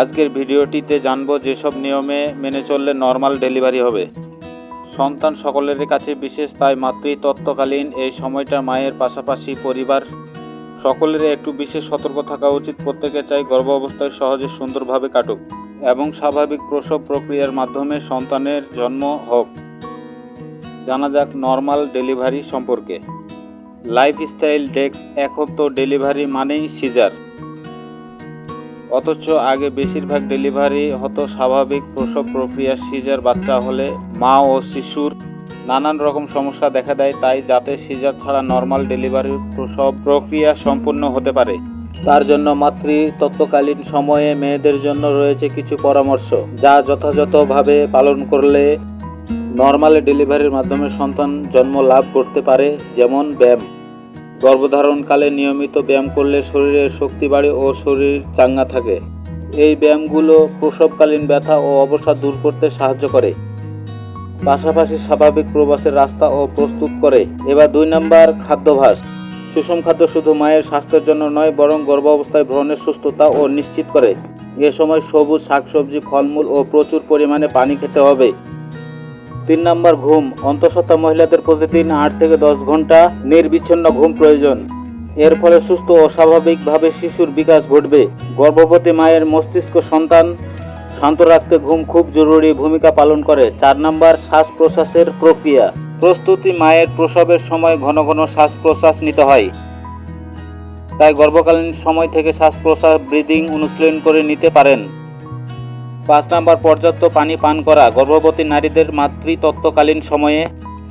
আজকের ভিডিওটিতে জানব যেসব নিয়মে মেনে চললে নর্মাল ডেলিভারি হবে। সন্তান সকলের কাছে বিশেষ, তাই মাতৃতত্ত্বকালীন এই সময়টা মায়ের পাশাপাশি পরিবার সকলের একটু বিশেষ সতর্ক থাকা উচিত। প্রত্যেকে চাই গর্ভ অবস্থায় সহজে সুন্দরভাবে কাটুক এবং স্বাভাবিক প্রসব প্রক্রিয়ার মাধ্যমে সন্তানের জন্ম হোক। জানা যাক নর্মাল ডেলিভারি সম্পর্কে। লাইফস্টাইল ডেস্ক এখন তো ডেলিভারি মানেই সিজার। অথচ আগে বেশিরভাগ ডেলিভারি হতো স্বাভাবিক প্রসব প্রক্রিয়া, সিজার বাচ্চা হলে মা ও শিশুর নানান রকম সমস্যা দেখা দেয়, তাই যাতে সিজার ছাড়া নর্মাল ডেলিভারির প্রসব প্রক্রিয়া সম্পূর্ণ হতে পারে। তার জন্য মাতৃ মাতৃতত্ত্বকালীন সময়ে মেয়েদের জন্য রয়েছে কিছু পরামর্শ, যা যথাযথভাবে পালন করলে নর্মাল ডেলিভারির মাধ্যমে সন্তান জন্ম লাভ করতে পারে, যেমন ব্যায়াম। গর্ভধারণকালে নিয়মিত ব্যায়াম করলে শরীরের শক্তি বাড়ে ও শরীর চাঙ্গা থাকে। এই ব্যায়ামগুলো প্রসবকালীন ব্যথা ও অবসাদ দূর করতে সাহায্য করে। পাশাপাশি স্বাভাবিক প্রবাসের রাস্তা ও প্রস্তুত করে। এবার দুই নম্বর খাদ্যাভাস সুষম খাদ্য শুধু মায়ের স্বাস্থ্যের জন্য নয়, বরং গর্ভ অবস্থায় ভ্রণের সুস্থতা ও নিশ্চিত করে। এ সময় সবুজ শাকসবজি, ফলমূল ও প্রচুর পরিমাণে পানি খেতে হবে। তিন নম্বর ঘুম, অন্তঃসত্ত্বা মহিলাদের প্রতিদিন আট থেকে দশ ঘণ্টা নির্বিচ্ছিন্ন ঘুম প্রয়োজন। এর ফলে সুস্থ ও স্বাভাবিকভাবে শিশুর বিকাশ ঘটবে। গর্ভবতী মায়ের মস্তিষ্ক সন্তান শান্ত রাখতে ঘুম খুব জরুরি ভূমিকা পালন করে। চার নম্বর শ্বাস প্রশ্বাসের প্রক্রিয়া। প্রস্তুতি মায়ের প্রসবের সময় ঘন ঘন শ্বাস প্রশ্বাস নিতে হয়। তাই গর্ভকালীন সময় থেকে শ্বাস প্রশ্বাস ব্রিদিং, অনুশীলন করে নিতে পারেন। পাঁচ নাম্বার পর্যাপ্ত পানি পান করা। গর্ভবতী নারীদের মাতৃতত্ত্বকালীন সময়ে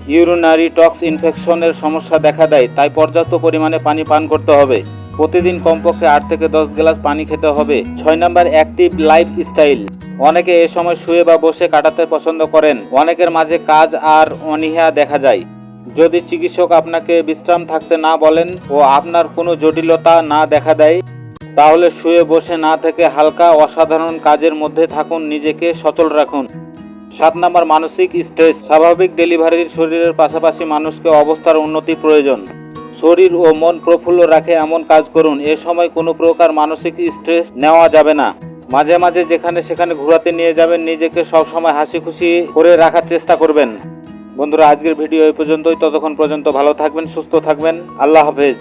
ইউরিনারি টক্স ইনফেকশনের সমস্যা দেখা দেয়, তাই পর্যাপ্ত পরিমাণে পানি পান করতে হবে। প্রতিদিন কমপক্ষে আট থেকে দশ গ্লাস পানি খেতে হবে। ছয় নাম্বার, অ্যাক্টিভ লাইফ স্টাইল। অনেকে এ সময় শুয়ে বা বসে কাটাতে পছন্দ করেন। অনেকের মাঝে কাজ আর অনীহা দেখা যায়। যদি চিকিৎসক আপনাকে বিশ্রাম থাকতে না বলেন ও আপনার কোনো জটিলতা না দেখা দেয় তাহলে শুয়ে বসে না থেকে হালকা অসাধারণ কাজের মধ্যে থাকুন, নিজেকে সচল রাখুন। সাত নম্বর, মানসিক স্ট্রেস স্বাভাবিক ডেলিভারির শরীরের পাশাপাশি মানুষকে অবস্থার উন্নতি প্রয়োজন। শরীর ও মন প্রফুল্ল রাখে এমন কাজ করুন, এ সময় কোনো প্রকার মানসিক স্ট্রেস নেওয়া যাবে না। মাঝে মাঝে যেখানে সেখানে ঘোরাতে নিয়ে যাবেন, নিজেকে সবসময় হাসি খুশি করে রাখার চেষ্টা করবেন। বন্ধুরা, আজকের ভিডিও এই পর্যন্তই। ততক্ষণ পর্যন্ত ভালো থাকবেন, সুস্থ থাকবেন। আল্লাহ হাফেজ।